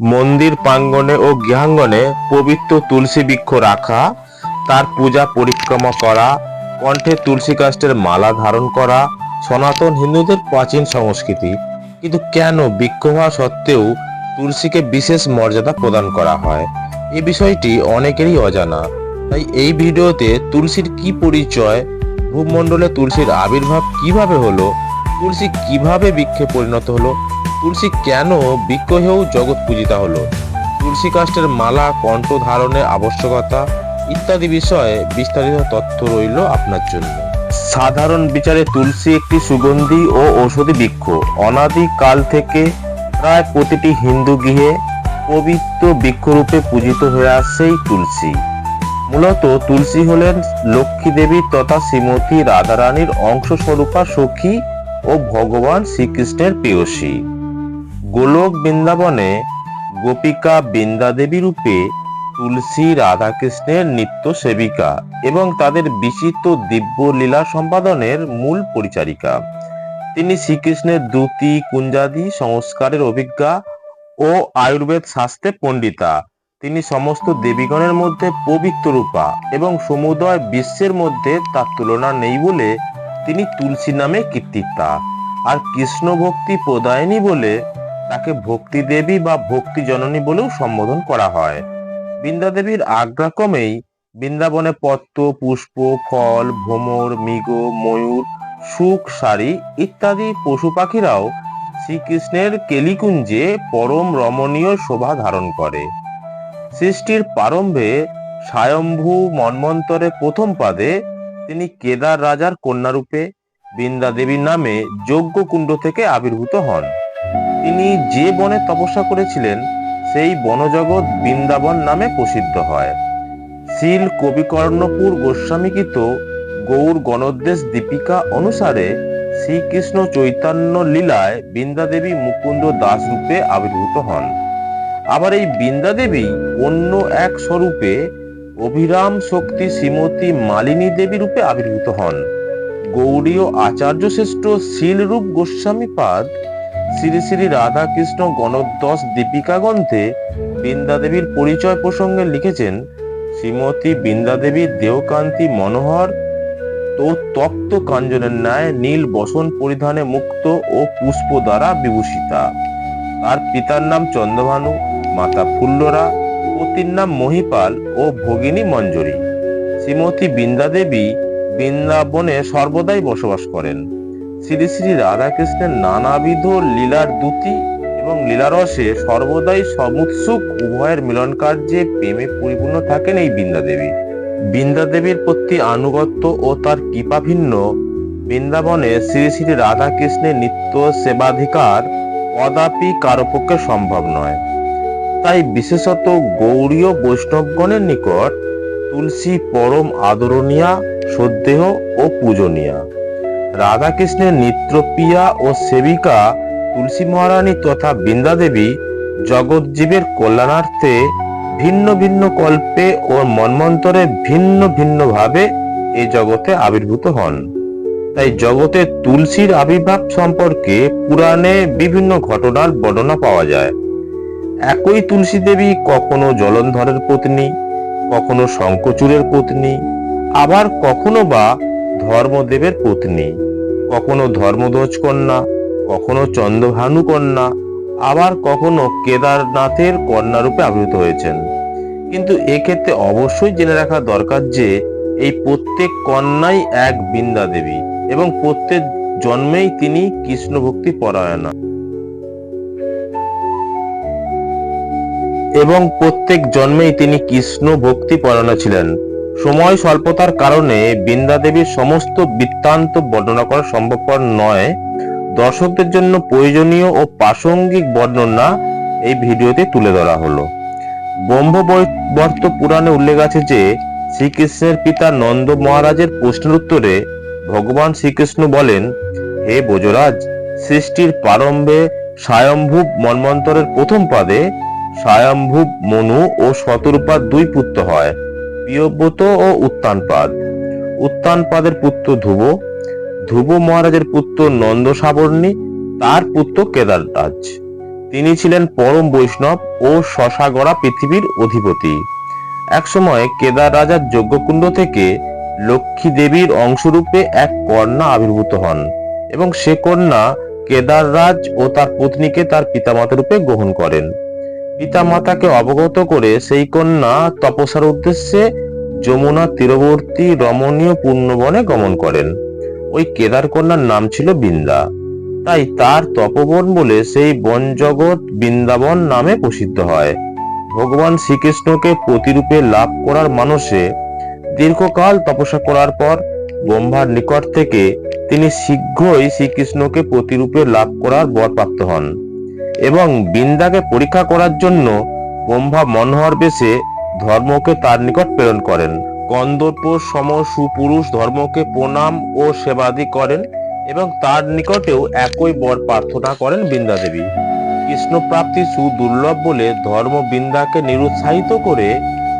মন্দির প্রাঙ্গণে ও গৃহাঙ্গনে পবিত্র তুলসী বৃক্ষ রাখা, তার পূজা পরিক্রমা করা, কণ্ঠে তুলসী কাষ্টের মালা ধারণ করা, সনাতন হিন্দুদের প্রাচীন সংস্কৃতি। কিন্তু কেন বৃক্ষ হওয়া সত্ত্বেও তুলসীকে বিশেষ মর্যাদা প্রদান করা হয়? এই বিষয়টি অনেকেরই অজানা। তাই এই ভিডিওতে তুলসীর কি পরিচয়, ভূমণ্ডলে তুলসীর আবির্ভাব কীভাবে হলো তুলসী কীভাবে বৃক্ষে পরিণত হলো? তুলসী কেন বৃক্ষ হয়েও জগৎ পূজিতা হলো? তুলসী কাষ্টের মালা, কণ্ঠ ধারণের আবশ্যকতা ইত্যাদি বিষয়ে বিস্তারিত তথ্য রইল আপনার জন্য। সাধারণ বিচারে তুলসী একটি সুগন্ধি ও ঔষধি বৃক্ষ। অনাদি কাল থেকে প্রায় প্রতিটি হিন্দু গৃহে পবিত্র বৃক্ষরূপে পূজিত হয়ে আসছে এই তুলসী। মূলত তুলসী হলেন লক্ষ্মী দেবী তথা শ্রীমতী রাধারানীর অংশস্বরূপা সখী ও ভগবান শ্রীকৃষ্ণের প্রেয়সী। গোলক বৃন্দাবনে গোপিকা বৃন্দাদেবী রূপে তুলসী রাধাকৃষ্ণের নিত্য সেবিকা এবং তাদের বিচিত্র দিব্য লীলা সম্পাদনের মূল পরিচারিকা। তিনি শ্রীকৃষ্ণের দ্যুতি, কুঞ্জাদি, সংস্কারের অভিজ্ঞা ও আয়ুর্বেদ শাস্ত্রে পণ্ডিতা। তিনি সমস্ত দেবীগণের মধ্যে পবিত্র রূপা এবং সমুদয় বিশ্বের মধ্যে তার তুলনা নেই বলে তিনি তুলসী নামে কীর্তিতা আর কৃষ্ণ ভক্তি প্রদায়নী বলে তাকে ভক্তি দেবী বা ভক্তি জননী বলেও সম্বোধন করা হয়। বৃন্দা দেবীর আজ্ঞাক্রমেই বৃন্দাবনে পত্র পুষ্প, ফল, ভ্রমর, মৃগ, ময়ূর সুখ সারি ইত্যাদি পশু পাখিরাও শ্রীকৃষ্ণের কেলিকুঞ্জে পরম রমণীয় শোভা ধারণ করে। সৃষ্টির প্রারম্ভে স্বয়ম্ভু মন্বন্তরে প্রথম পাদে তিনি কেদার রাজার কন্যারূপে বৃন্দা দেবীর নামে যজ্ঞকুণ্ড থেকে আবির্ভূত হন। তিনি যে বনে তপস্যা করেছিলেন, সেই বনজগৎ বৃন্দাবন নামে প্রসিদ্ধ হয়। শিল কবিকর্ণপুর গোস্বামীকৃত গৌর গণোদ্দেশ দীপিকা অনুসারে শ্রীকৃষ্ণ চৈতন্য লীলায় বৃন্দাদেবী মুকুন্দ দাস রূপে আবির্ভূত হন। আবার এই বৃন্দাদেবী অন্য এক স্বরূপে অভিরাম শক্তি শ্রীমতী মালিনী দেবী রূপে আবির্ভূত হন। গৌড়ীয় আচার্য শ্রেষ্ঠ শিলরূপ গোস্বামী পাদ শ্রী শ্রী রাধাকৃষ্ণ গণদ্দশ দীপিকা গ্রন্থে বৃন্দাদেবীর পরিচয় প্রসঙ্গে লিখেছেন, শ্রীমতী বৃন্দাদেবীর দেহকান্তি মনোহর, তো তপ্ত কাঞ্জনের ন্যায় নীল বসন পরিধানে মুক্ত ও পুষ্প দ্বারা বিভূষিতা। তার পিতার নাম চন্দ্রভানু, মাতা ফুল্লরা পতির নাম মহিপাল ও ভগিনী মঞ্জরি। শ্রীমতী বৃন্দাদেবী বৃন্দাবনে সর্বদাই বসবাস করেন। শ্রী শ্রী রাধাকৃষ্ণের নানাবিধ লীলার দ্যুতি এবং লীলারসে সর্বদাই সমুৎসুক উভয়ের মিলন কার্যে প্রেমে পরিপূর্ণ থাকেন এই বৃন্দাদেবী বৃন্দাদেবীর প্রতি আনুগত্য ও তার কৃপাভিন্ন বৃন্দাবনে শ্রী শ্রী রাধাকৃষ্ণের নিত্য সেবাধিকার কদাপি কারও পক্ষে সম্ভব নয়। তাই বিশেষত গৌড়ীয় বৈষ্ণবগণের নিকট তুলসী পরম আদরণীয়া, শ্রদ্ধেয় ও পূজনীয়া। রাধাকৃষ্ণের নিত্যপ্রিয়া ও সেবিকা তুলসী মহারানী তথা বৃন্দাদেবী জগৎজীবের কল্যাণার্থে ভিন্ন ভিন্ন কল্পে ও মন্মন্তরে ভিন্ন ভিন্ন ভাবে এই জগতে আবির্ভূত হন। তাই জগতে তুলসীর আবির্ভাব সম্পর্কে পুরাণে বিভিন্ন ঘটনার বর্ণনা পাওয়া যায়। একই তুলসী দেবী কখনো জলন্ধরের পত্নী, কখনো শঙ্কচূড়ের পত্নী, আবার কখনো বা ধর্মদেবের পত্নী, কখনো ধর্মধ্বজ কন্যা, কখনো চন্দ্রভানু কন্যা, আবার কখনো কেদারনাথের কন্যারূপে আবির্ভূত হয়েছেন। কিন্তু এক্ষেত্রে অবশ্যই জেনে রাখা দরকার যে, এই প্রত্যেক কন্যাই এক বৃন্দা দেবী এবং প্রত্যেক জন্মেই তিনি কৃষ্ণ ভক্তি পরায়ণা। এবং প্রত্যেক জন্মেই তিনি কৃষ্ণ ভক্তি পরায়ণা ছিলেন। সময় স্বল্পতার কারণে বৃন্দা দেবীর সমস্ত বৃত্তান্ত বর্ণনা করা সম্ভবপর নয়। দর্শকদের জন্য প্রয়োজনীয় ও প্রাসঙ্গিক বর্ণনা এই ভিডিওতে তুলে ধরা হলো। ব্রহ্মবর্ত পুরাণে উল্লেখ আছে যে, শ্রীকৃষ্ণের পিতা নন্দ মহারাজের প্রশ্নের উত্তরে ভগবান শ্রীকৃষ্ণ বলেন, হে বোজরাজ সৃষ্টির প্রারম্ভে স্বয়ম্ভুব মন্বন্তরের প্রথম পাদে স্বয়ম্ভুব মনু ও শতরূপার দুই পুত্র হয় প্রিয়ব্রত ও উত্তানপাদ। উত্তানপাদের পুত্র ধ্রুব ধ্রুব মহারাজের পুত্র নন্দ সাবর্ণী তার পুত্র কেদাররাজ তিনি ছিলেন পরম বৈষ্ণব ও শশাগড়া পৃথিবীর অধিপতি। একসময় কেদার রাজার যজ্ঞকুণ্ড থেকে লক্ষ্মী দেবীর অংশরূপে এক কন্যা আবির্ভূত হন এবং সে কন্যা কেদাররাজ ও তার পত্নীকে তার পিতামাতা রূপে গ্রহণ করেন। পিতামাতাকে অবগত করে সেই কন্যা তপস্যার উদ্দেশ্যে যমুনা তীরবর্তী রমণীয় পূর্ণবনে গমন করেন। ওই কেদার কন্যার নাম ছিল বৃন্দা। তাই তার তপবন বলে সেই বন জগৎ বৃন্দাবন নামে প্রসিদ্ধ হয়। ভগবান শ্রীকৃষ্ণকে প্রতিরূপে লাভ করার মানসে দীর্ঘকাল তপস্যা করার পর ব্রহ্মার নিকট থেকে তিনি শীঘ্রই শ্রীকৃষ্ণকে প্রতিরূপে লাভ করার বর প্রাপ্ত হন। এবং বৃন্দাকে পরীক্ষা করার জন্য ব্রহ্মা মনোহর বেশে ধর্মকে তার নিকট প্রেরণ করেন। কন্দর্প সম সুপুরুষ ধর্মকে প্রণাম ও সেবাদি করেন এবং তার নিকটেও একই বর প্রার্থনা করেন বৃন্দা দেবী কৃষ্ণ প্রাপ্তি সুদুর্লভ বলে ধর্ম বৃন্দাকে নিরুৎসাহিত করে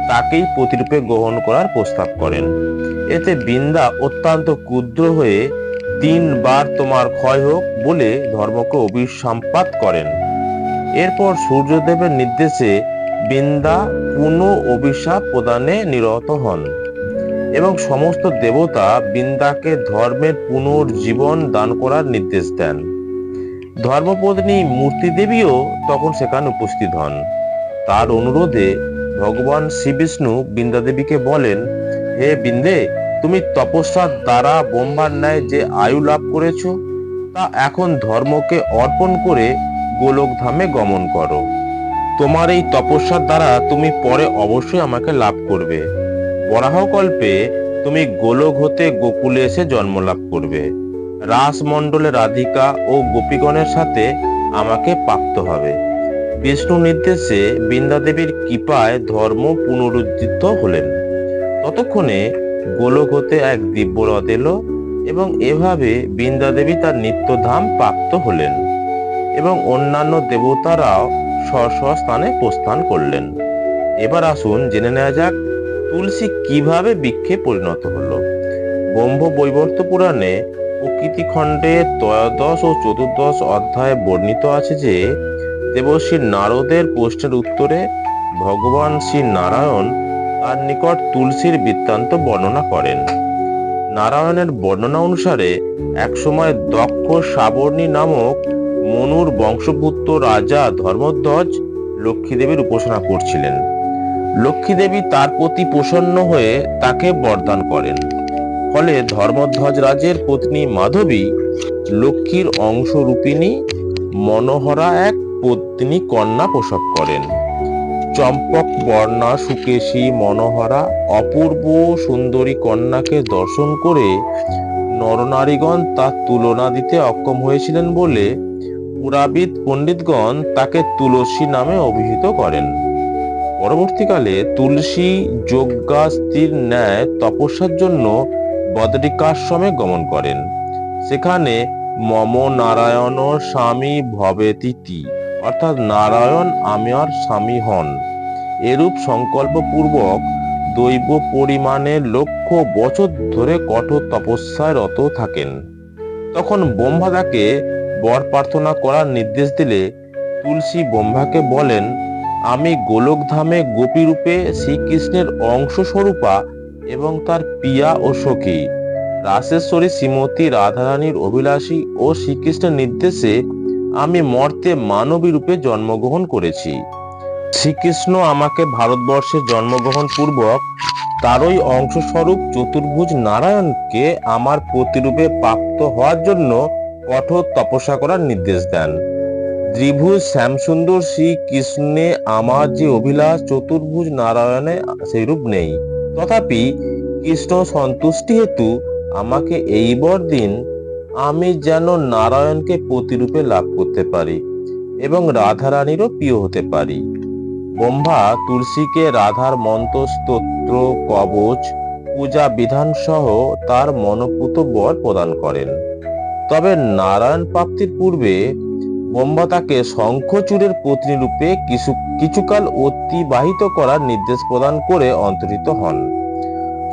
তাকেই প্রতিরূপে গ্রহণ করার প্রস্তাব করেন। এতে বৃন্দা অত্যন্ত ক্ষুদ্র হয়ে, তিনবার তোমার ক্ষয় হোক বলে ধর্মকে অভিসম্পাত করেন। এরপর সূর্যদেবের নির্দেশে বৃন্দা পুনঃ অভিশাপ প্রদানে নিরত হন এবং সমস্ত দেবতা বৃন্দাকে ধর্মের পুনর্জীবন দান করার নির্দেশ দেন। ধর্মপত্নী মূর্তি দেবীও তখন সেখানে উপস্থিত হন। তার অনুরোধে ভগবান শ্রী বিষ্ণু বৃন্দা দেবীকে বলেন, হে বৃন্দে, তুমি তপস্যার দ্বারা ব্রহ্মার ন্যায় যে আয়ু লাভ করেছ, তা এখন ধর্মকে অর্পণ করে গোলকধামে গমন করো। তোমার এই তপস্যার দ্বারা তুমি পরে অবশ্যই আমাকে লাভ করবে। বরাহকল্পে তুমি গোলক হতে গোকুলে এসে জন্ম লাভ করবে। রাসমণ্ডলে রাধিকা ও গোপীগণের সাথে আমাকে প্রাপ্ত হবে। বিষ্ণু নির্দেশে বৃন্দাদেবীর কৃপায় ধর্ম পুনরুজ্জীবিত হলেন। ততক্ষণে গোলক হতে এক দিব্য রথ এলো এবং এভাবে বৃন্দাদেবী তার নিত্যধাম প্রাপ্ত হলেন। এবং অন্যান্য দেবতারাও স্ব স্থানে প্রস্থান করলেন। এবার আসুন জেনে নেওয়া যাক, তুলসী কীভাবে বৃক্ষে পরিণত হলো। ব্রহ্ম বৈবর্ত পুরাণে প্রকৃতি খণ্ডে ত্রয়োদশ ও চতুর্দশ অধ্যায়ে বর্ণিত আছে যে দেবশ্রী নারদের প্রশ্নের উত্তরে ভগবান শ্রী নারায়ণ তার নিকট তুলসীর বৃত্তান্ত বর্ণনা করেন। নারায়ণের বর্ণনা অনুসারে একসময় দক্ষ সাবর্ণী নামক মনুর বংশপুত্র রাজা ধর্মধ্বজ লক্ষ্মীদেবীর উপাসনা করছিলেন। লক্ষ্মীদেবী তার প্রতি প্রসন্ন হয়ে তাকে বরদান করেন। ফলে ধর্মধ্বজ রাজের পত্নী মাধবী লক্ষ্মীর অংশরূপিণী মনোহরা এক পত্নী কন্যা প্রসব করেন। চম্পক, বর্ণা, সুকেশী, মনোহরা অপূর্ব সুন্দরী কন্যাকে দর্শন করে নরনারীগণ তার তুলনা দিতে অক্ষম হয়েছিলেন বলে পুরাবিদ পণ্ডিতগণ তাকে তুলসী নামে অভিহিত করেন। পরবর্তীকালে তুলসী যজ্ঞাস্তির ন্যায় তপস্যার জন্য বদরিকাশ্রমে গমন করেন। সেখানে মম নারায়ণ স্বামী ভবেতিতি, অর্থাৎ নারায়ণ আমার স্বামী হন। এরূপ সংকল্পপূর্বক দৈব পরিমাণে লক্ষ বছর ধরে কঠোর তপস্যায় রত থাকেন। তখন ব্রহ্মা তাকে বর প্রার্থনা করার নির্দেশ দিলে তুলসী ব্রহ্মাকে বলেন, আমি গোলকধামে গোপীরূপে শ্রীকৃষ্ণের অংশ স্বরূপা এবং তার পিয়া ও সখী, রাসেশ্বরী শ্রীমতী রাধারানীর অভিলাষী ও শ্রীকৃষ্ণের নির্দেশে আমি মর্তে মানবী রূপে জন্মগ্রহণ করেছি। শ্রীকৃষ্ণ আমাকে ভারতবর্ষে জন্মগ্রহণ পূর্বক তারই অংশস্বরূপ চতুর্ভুজ নারায়ণকে আমার প্রতিরূপে প্রাপ্ত হওয়ার জন্য কঠোর তপস্যা করার নির্দেশ দেন। ত্রিভুজ শ্যামসুন্দর শ্রী কৃষ্ণে আমার যে অভিলাষ চতুর্ভুজ নারায়ণে সেইরূপ নেই। তথাপি কৃষ্ণ সন্তুষ্টি হেতু আমাকে এই বর দিন আমি যেন নারায়ণকে প্রতিরূপে লাভ করতে পারি এবং রাধারানীরও প্রিয় হতে পারি। ব্রহ্মা তুলসীকে রাধার মন্ত্র স্তোত্র কবচ, পূজা বিধান সহ তার মনোপুত বর প্রদান করেন। তবে নারায়ণ প্রাপ্তির পূর্বে ব্রহ্মা তাকে শঙ্খচূড়ের পত্নী রূপে কিছু, কিছুকাল অতিবাহিত করার নির্দেশ প্রদান করে অন্তরিত হন।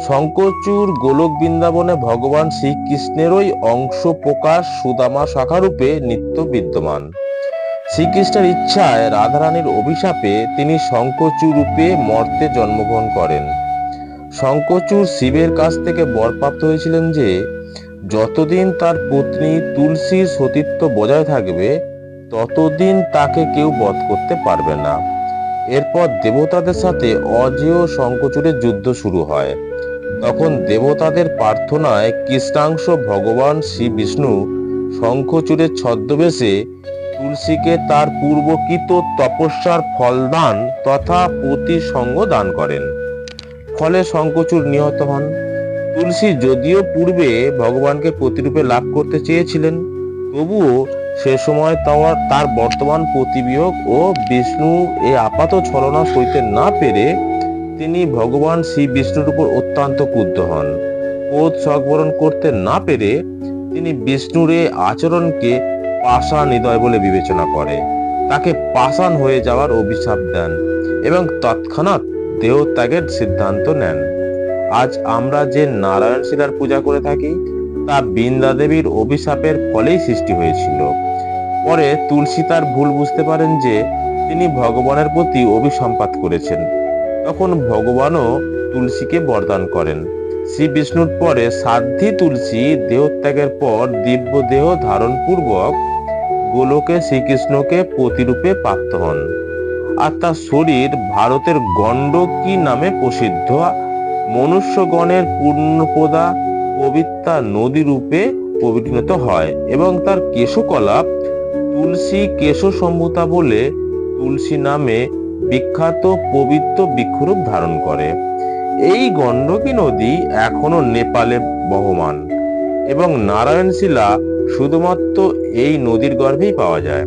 শঙ্করচূড় গোলক বৃন্দাবনে ভগবান শ্রীকৃষ্ণেরই অংশ প্রকাশ সুদামা শাখারূপে নিত্য বিদ্যমান। শ্রীকৃষ্ণের ইচ্ছায় রাধারানীর অভিশাপে তিনি শঙ্কচু রূপে মর্তে জন্মগ্রহণ করেন। শঙ্কচূড় শিবের কাছ থেকে বরপ্রাপ্ত হয়েছিলেন যে যতদিন তার পত্নী তুলসীর সতীত্ব বজায় থাকবে, ততদিন তাকে কেউ বধ করতে পারবে না। এরপর দেবতাদের সাথে অজেয় শঙ্কচূড়ের যুদ্ধ শুরু হয়। তখন দেবতাদের প্রার্থনায় কৃষ্ণাংশ ভগবান শ্রী বিষ্ণু শঙ্খচূড়ের ছদ্মবেশে তুলসীকে তার পূর্বকৃত তপস্যার ফলদান তথা প্রতিসঙ্গ দান করেন। ফলে শঙ্কচূড় নিহত হন। তুলসী যদিও পূর্বে ভগবানকে প্রতিরূপে লাভ করতে চেয়েছিলেন, তবুও সে সময় তার তার বর্তমান প্রতিবিয়োগ ও বিষ্ণু এ আপাত ছলনা সইতে না পেরে তিনি ভগবান শ্রী বিষ্ণুর উপর অত্যন্ত ক্রুদ্ধ হন। ক্রোধ সংবরণ করতে না পেরে তিনি বিষ্ণুর এ আচরণকে পাষাণ হৃদয় বলে বিবেচনা করে। তাকে পাষাণ হয়ে যাওয়ার অভিশাপ দেন এবং তৎক্ষণাৎ দেহত্যাগের সিদ্ধান্ত নেন। আজ আমরা যে নারায়ণ শিলার পূজা করে থাকি, তা বৃন্দা দেবীর অভিশাপের ফলেই সৃষ্টি হয়েছিল। পরে তুলসী তার ভুল বুঝতে পারেন যে, তিনি ভগবানের প্রতি অভিসম্পাত করেছেন। তখন ভগবানও তুলসীকে বরদান করেন। শ্রী বিষ্ণুর পরে সাধ্যি তুলসী দেহত্যাগের পর দিব্য দেহ ধারণ পূর্বক গোলকে শ্রীকৃষ্ণকে প্রতিরূপে প্রাপ্ত হন। আর তার শরীর ভারতের গণ্ডকী নামে প্রসিদ্ধ মনুষ্যগণের পূর্ণপদা পবিত্রা নদী রূপে পরিণত হয় এবং তার কেশকলাপ তুলসী কেশ সম্ভূতা বলে তুলসী নামে বিখ্যাত পবিত্র বৃক্ষরূপ ধারণ করে। এই গণ্ডকী নদী এখনও নেপালে বহমান এবং নারায়ণ শিলা শুধুমাত্র এই নদীর গর্ভেই পাওয়া যায়।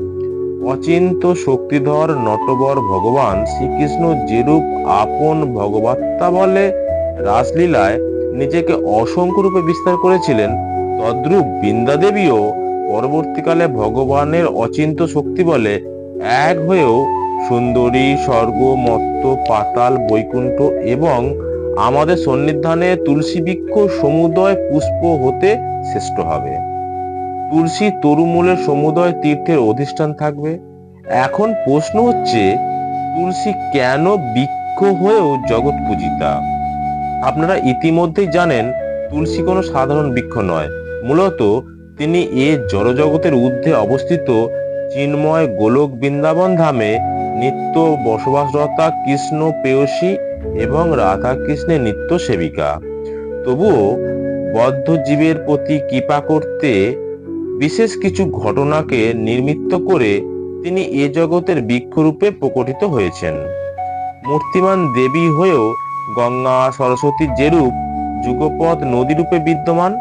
অচিন্ত শক্তিধর নটবর ভগবান শ্রীকৃষ্ণ যেরূপ আপন ভগবত্তা বলে রাসলীলায় নিজেকে অসংখ্য রূপে বিস্তার করেছিলেন, তদ্রূপ বৃন্দা দেবীও পরবর্তীকালে ভগবানের অচিন্ত শক্তি বলে এক হয়েও সুন্দরী, স্বর্গ, মত্ত, পাতাল, বৈকুণ্ঠ এবং আমাদের সন্নিধানে তুলসী বৃক্ষ, সমুদয় পুষ্প হতে শ্রেষ্ঠ হবে। তুলসী তরুমূলের সমুদয় তীর্থের অধিষ্ঠান থাকবে। এখন প্রশ্ন হচ্ছে, তুলসী কেন বৃক্ষ হয়েও জগৎ পূজিতা? আপনারা ইতিমধ্যেই জানেন, তুলসী কোনো সাধারণ বৃক্ষ নয়। মূলত তিনি এ জড়জগতের ঊর্ধ্বে অবস্থিত চিন্ময় গোলক বৃন্দাবন ধামে নিত্য বসবাসরতা কৃষ্ণ পেয়সী এবং রাধা কৃষ্ণের নিত্য সেবিকা। তবুও বদ্ধ জীবের প্রতি কৃপা করতে বিশেষ কিছু ঘটনাকে নির্মিত করে তিনি এ জগতের বৃক্ষরূপে প্রকটিত হয়েছেন। মূর্তিমান দেবী হয়েও গঙ্গা সরস্বতী যেরূপ যুগপথ নদীরূপে বিদ্যমান,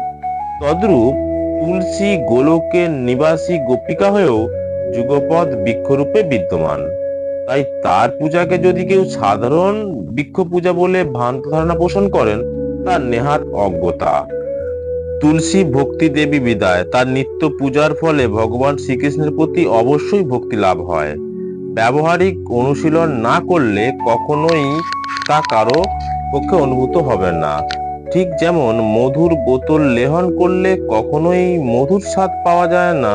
তদ্রূপ তুলসী গোলকের নিবাসী গোপিকা হয়েও যুগপথ বৃক্ষরূপে বিদ্যমান। তাই তার পূজাকে যদি কেউ সাধারণ বৃক্ষ পূজা বলে ভ্রান্ত ধারণা পোষণ করেন, তার নেহাত অজ্ঞতা। তুলসী ভক্তি দেবী বিদায়, তার নিত্য পূজার ফলে ভগবান শ্রীকৃষ্ণের প্রতি অবশ্যই ভক্তি লাভ হয়। ব্যবহারিক অনুশীলন না করলে কখনোই তা কারও পক্ষে অনুভূত হবে না। ঠিক যেমন মধুর বোতল লেহন করলে কখনোই মধুর স্বাদ পাওয়া যায় না।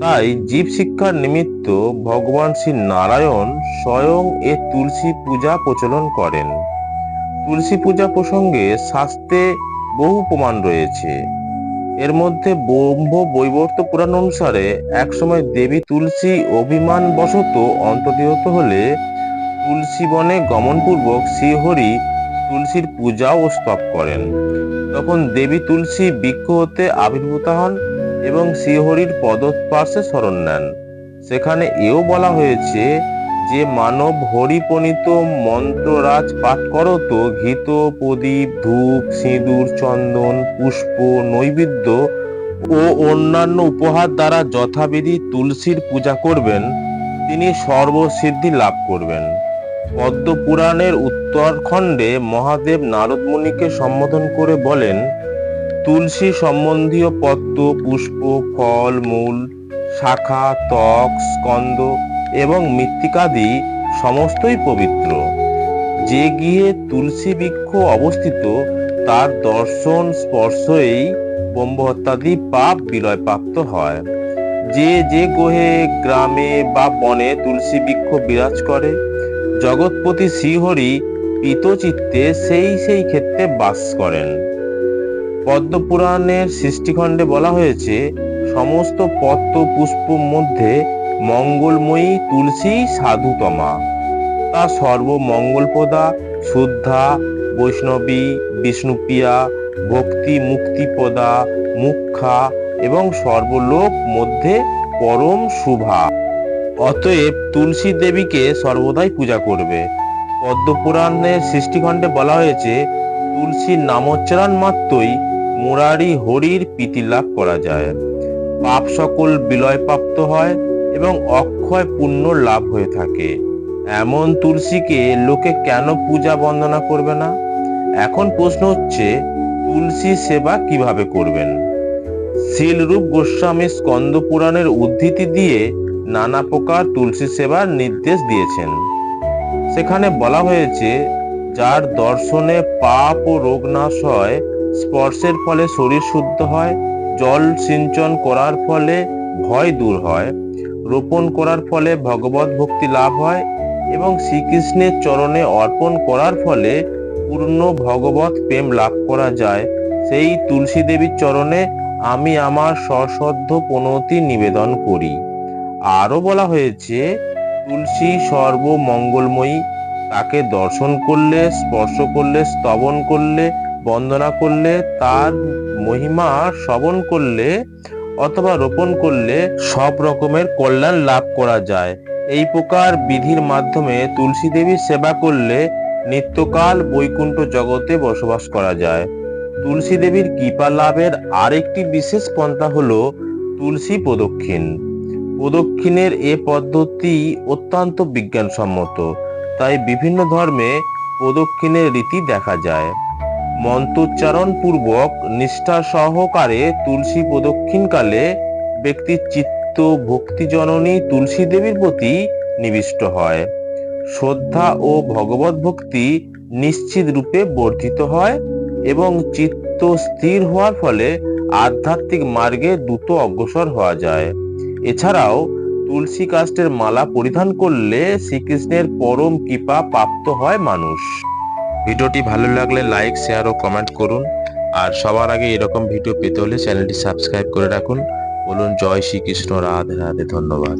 তাই জীব শিক্ষার নিমিত্ত ভগবান শ্রী নারায়ণ স্বয়ং এ তুলসী পূজা প্রচলন করেন। তুলসী পূজা প্রসঙ্গে শাস্ত্রে বহু প্রমাণ রয়েছে। এর মধ্যে ব্রহ্ম বৈবর্ত পুরাণ অনুসারে একসময় দেবী তুলসী অভিমান বশত অন্তর্হিত হলে তুলসী বনে গমনপূর্বক শ্রীহরি তুলসীর পূজা ও স্তব করেন। তখন দেবী তুলসী বৃক্ষ হতে আবির্ভূত হন এবং শ্রীহরির পদস্পার্শে শরণ নেন। সেখানে এও বলা হয়েছে যে মানব হরিপণিত মন্ত্ররাজ পাঠ করত ঘিত, প্রদীপ, ধূপ, সিঁদুর, চন্দন, পুষ্প, নৈবেদ্য ও অন্যান্য উপহার দ্বারা যথাবিধি তুলসীর পূজা করবেন, তিনি সর্বসিদ্ধি লাভ করবেন। পদ্ম পুরাণের উত্তরখণ্ডে মহাদেব নারদ মুনিকে সম্বোধন করে বলেন, তুলসী সম্বন্ধীয় পদ্ম, পুষ্প, ফল, মূল, শাখা, ত্বক স্কন্দ এবং মৃত্তিকাদি সমস্তই পবিত্র। যে গিয়ে তুলসী বৃক্ষ অবস্থিত, তার দর্শন, স্পর্শেই ব্রহ্মহত্যাদি পাপ বিলয়প্রাপ্ত হয়। যে যে গোহে গ্রামে বা বনে তুলসী বৃক্ষ বিরাজ করে, জগৎপতি শ্রীহরি পিতচিত্তে সেই সেই ক্ষেত্রে বাস করেন। পদ্মপুরাণের সৃষ্টিখণ্ডে বলা হয়েছে, সমস্ত পদ্ম পুষ্প মধ্যে মঙ্গলময়ী তুলসী সাধুতমা। তা সর্বমঙ্গলপ্রদা, শুদ্ধা, বৈষ্ণবী, বিষ্ণুপ্রিয়া, ভক্তি মুক্তিপ্রদা, মুখ্যা এবং সর্বলোক মধ্যে পরম শুভা। অতএব তুলসী দেবীকে সর্বদাই পূজা করবে। পদ্মপুরাণের সৃষ্টিখণ্ডে বলা হয়েছে তুলসীর নামোচ্চারণ মাত্রই মুরারি হরির প্রীতি লাভ করা যায়। পাপ সকল বিলয়প্রাপ্ত হয় এবং অক্ষয় পুণ্য লাভ হয়ে থাকে। এমন তুলসীকে লোকে কেন পূজা বন্দনা করবে না? এখন প্রশ্ন হচ্ছে, তুলসী সেবা কীভাবে করবেন? শিলরূপ গোস্বামী স্কন্দ পুরাণের উদ্ধৃতি দিয়ে নানা প্রকার তুলসী সেবার নির্দেশ দিয়েছেন। সেখানে বলা হয়েছে, যার দর্শনে পাপ ও রোগ নাশ হয়, স্পর্শের ফলে শরীর শুদ্ধ হয়, জল সিঞ্চন করার ফলে ভয় দূর হয়। রোপণ করার ফলে ভগবত ভক্তি লাভ হয় এবং শ্রীকৃষ্ণের চরণে অর্পণ করার ফলে পূর্ণ ভগবত প্রেম লাভ করা যায়। সেই তুলসী দেবীর চরণে আমি আমার সশ্রদ্ধ প্রণতি নিবেদন করি। আরও বলা হয়েছে, তুলসী সর্বমঙ্গলময়ী, তাকে দর্শন করলে, স্পর্শ করলে, স্তবন করলে, বন্দনা করলে, তার মহিমা শ্রবণ করলে অথবা রোপণ করলে সব রকমের কল্যাণ লাভ করা যায়। এই প্রকার বিধির মাধ্যমে তুলসী দেবীর সেবা করলে নিত্যকাল বৈকুণ্ঠ জগতে বসবাস করা যায়। তুলসী দেবীর কৃপা লাভের আরেকটি বিশেষ পন্থা হল তুলসী প্রদক্ষিণ। প্রদক্ষিণের এ পদ্ধতি অত্যন্ত বিজ্ঞানসম্মত, তাই বিভিন্ন ধর্মে প্রদক্ষিণের রীতি দেখা যায়। মন্ত্রোচ্চারণ পূর্বক নিষ্ঠা সহকারে তুলসী প্রদক্ষিণকালে ব্যক্তির চিত্ত ভক্তি জননী তুলসী দেবীর প্রতি নিবিষ্ট হয়। শ্রদ্ধা ও ভগবত ভক্তি নিশ্চিত রূপে বর্ধিত হয় এবং চিত্ত স্থির হওয়ার ফলে আধ্যাত্মিক মার্গে দ্রুত অগ্রসর হওয়া যায়। এছাড়াও তুলসী কাষ্টের মালা পরিধান করলে শ্রীকৃষ্ণের পরম কৃপা প্রাপ্ত হয় মানুষ। ভিডিওটি ভালো লাগলে লাইক শেয়ার ও কমেন্ট করুন। আর সবার আগে এরকম ভিডিও পেতে হলে চ্যানেলটি সাবস্ক্রাইব করে রাখুন। বলুন, জয় শ্রীকৃষ্ণ, রাধে রাধে, ধন্যবাদ।